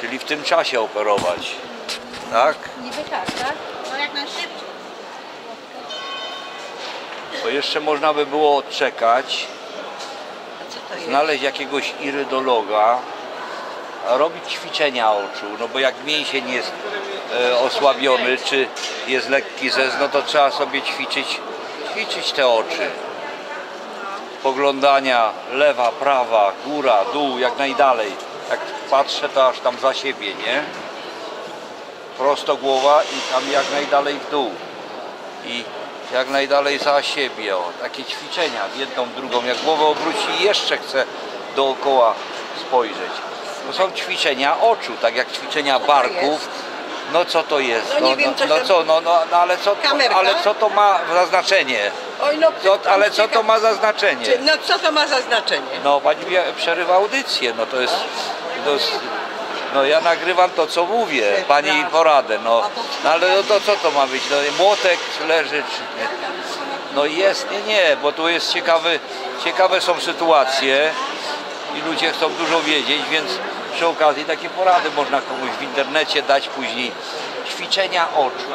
Czyli w tym czasie operować. Tak? Niby tak, tak? No jak najszybciej. Bo jeszcze można by było odczekać, A co to jest? znaleźć jakiegoś irydologa, a robić ćwiczenia oczu. No bo jak mięsień jest e, osłabiony, czy jest lekki zez, no to trzeba sobie ćwiczyć, ćwiczyć te oczy. Poglądania lewa, prawa, góra, dół, jak najdalej. Jak patrzę, to aż tam za siebie, nie? Prosto głowa i tam jak najdalej w dół. I jak najdalej za siebie. O, takie ćwiczenia w jedną, drugą. Jak głowę obróci i jeszcze chce dookoła spojrzeć. To są ćwiczenia oczu, tak jak ćwiczenia barków. No co to jest? No co no, się- co, no, no, no ale co ale co to ma znaczenie? Oj, no, Co, pytam ale co to ma za znaczenie? Czy, no co to ma za znaczenie? No pani wie, przerywa audycję, no to jest, to jest no ja nagrywam to co mówię, pani poradę, no, no ale no to co to ma być, no młotek leży czy nie? No jest, nie, nie, bo tu jest ciekawy, ciekawe są sytuacje i ludzie chcą dużo wiedzieć, więc przy okazji takie porady można komuś w internecie dać później. Ćwiczenia oczu.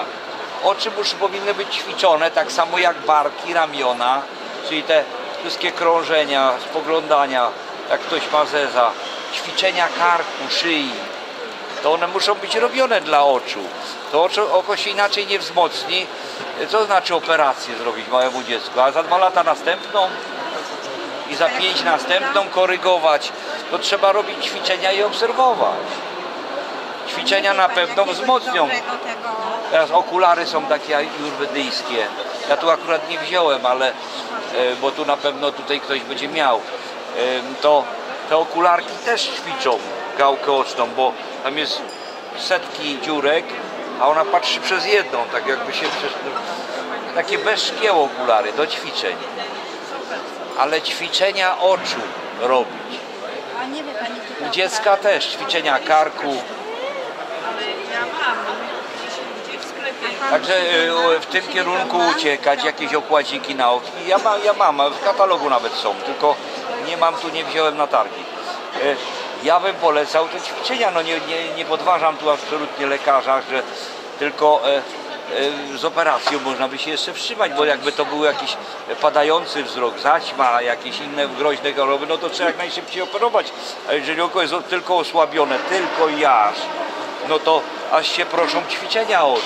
Oczy muszą, powinny być ćwiczone tak samo jak barki, ramiona, czyli te wszystkie krążenia, spoglądania, jak ktoś ma zeza, ćwiczenia karku, szyi, to one muszą być robione dla oczu. To oko się inaczej nie wzmocni. Co znaczy operację zrobić małemu dziecku? A za dwa lata następną i za pięć następną korygować. To trzeba robić ćwiczenia i obserwować. Ćwiczenia na pewno wzmocnią. Teraz okulary są takie ajurwedyjskie. Ja tu akurat nie wziąłem, ale e, bo tu na pewno tutaj ktoś będzie miał. E, To te okularki też ćwiczą gałkę oczną, bo tam jest setki dziurek, a ona patrzy przez jedną, tak jakby się przez... Takie bez szkieł okulary do ćwiczeń. Ale ćwiczenia oczu robić. U dziecka też ćwiczenia karku, Ja mam gdzieś w sklepie. Także y, w tym kierunku uciekać, jakieś okładziki na oki. Ja, ma, ja mam, w katalogu nawet są, tylko nie mam tu, nie wziąłem na targi. Y, Ja bym polecał te ćwiczenia, no nie, nie, nie podważam tu absolutnie lekarza, że tylko e, e, z operacją można by się jeszcze wstrzymać, bo jakby to był jakiś padający wzrok, zaćma, jakieś inne groźne choroby, no to trzeba jak najszybciej operować. A jeżeli oko jest tylko osłabione, tylko i aż, no to aż się proszą ćwiczenia oczu.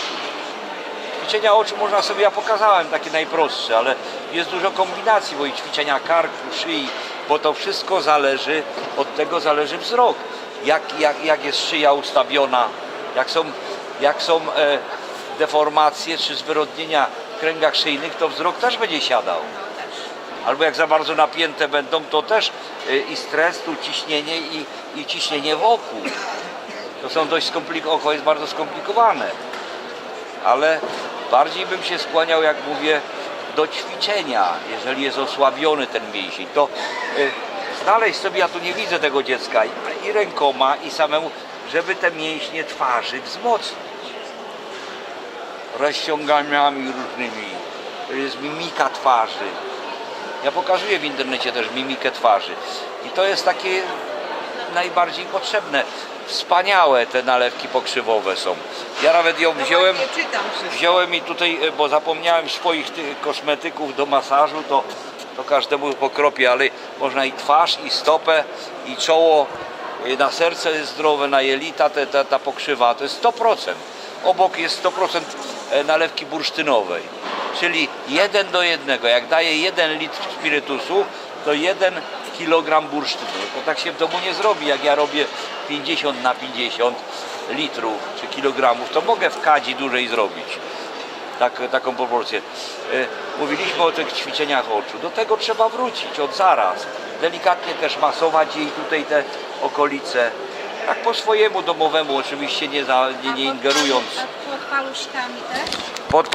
Ćwiczenia oczu można sobie, ja pokazałem takie najprostsze, ale jest dużo kombinacji, bo i ćwiczenia karku, szyi, bo to wszystko zależy, od tego zależy wzrok. Jak, jak, jak jest szyja ustawiona, jak są, jak są e, deformacje czy zwyrodnienia w kręgach szyjnych, to wzrok też będzie siadał. Albo jak za bardzo napięte będą, to też e, i stres, tu ciśnienie i, i ciśnienie wokół. To są dość skomplikowane, jest bardzo skomplikowane ale bardziej bym się skłaniał, jak mówię, do ćwiczenia, jeżeli jest osłabiony ten mięsień, to y, znaleźć sobie, ja tu nie widzę tego dziecka, i, rękoma, i samemu, żeby te mięśnie twarzy wzmocnić. Rozciąganiami różnymi, jest mimika twarzy. Ja pokazuję w internecie też mimikę twarzy. I to jest takie najbardziej potrzebne. Wspaniałe te nalewki pokrzywowe są. Ja nawet ją wziąłem, czytam wszystko. wziąłem i tutaj, e, bo zapomniałem swoich tych kosmetyków do masażu, to, to każdemu pokropię, ale można i twarz, i stopę, i czoło, e, na serce jest zdrowe, na jelita te, ta, ta pokrzywa, to jest 100%. Obok jest 100% e, nalewki bursztynowej, czyli 1 do 1. Jak daję 1 litr spirytusu, to 1 kilogram bursztynu. To tak się w domu nie zrobi, jak ja robię 50 na 50 litrów czy kilogramów, to mogę w kadzi dłużej zrobić tak, taką proporcję. E, Mówiliśmy o tych ćwiczeniach oczu. Do tego trzeba wrócić od zaraz. Delikatnie też masować jej tutaj te okolice. Tak po swojemu domowemu, oczywiście nie, za, nie, nie ingerując. A pod paluszkami też? Pod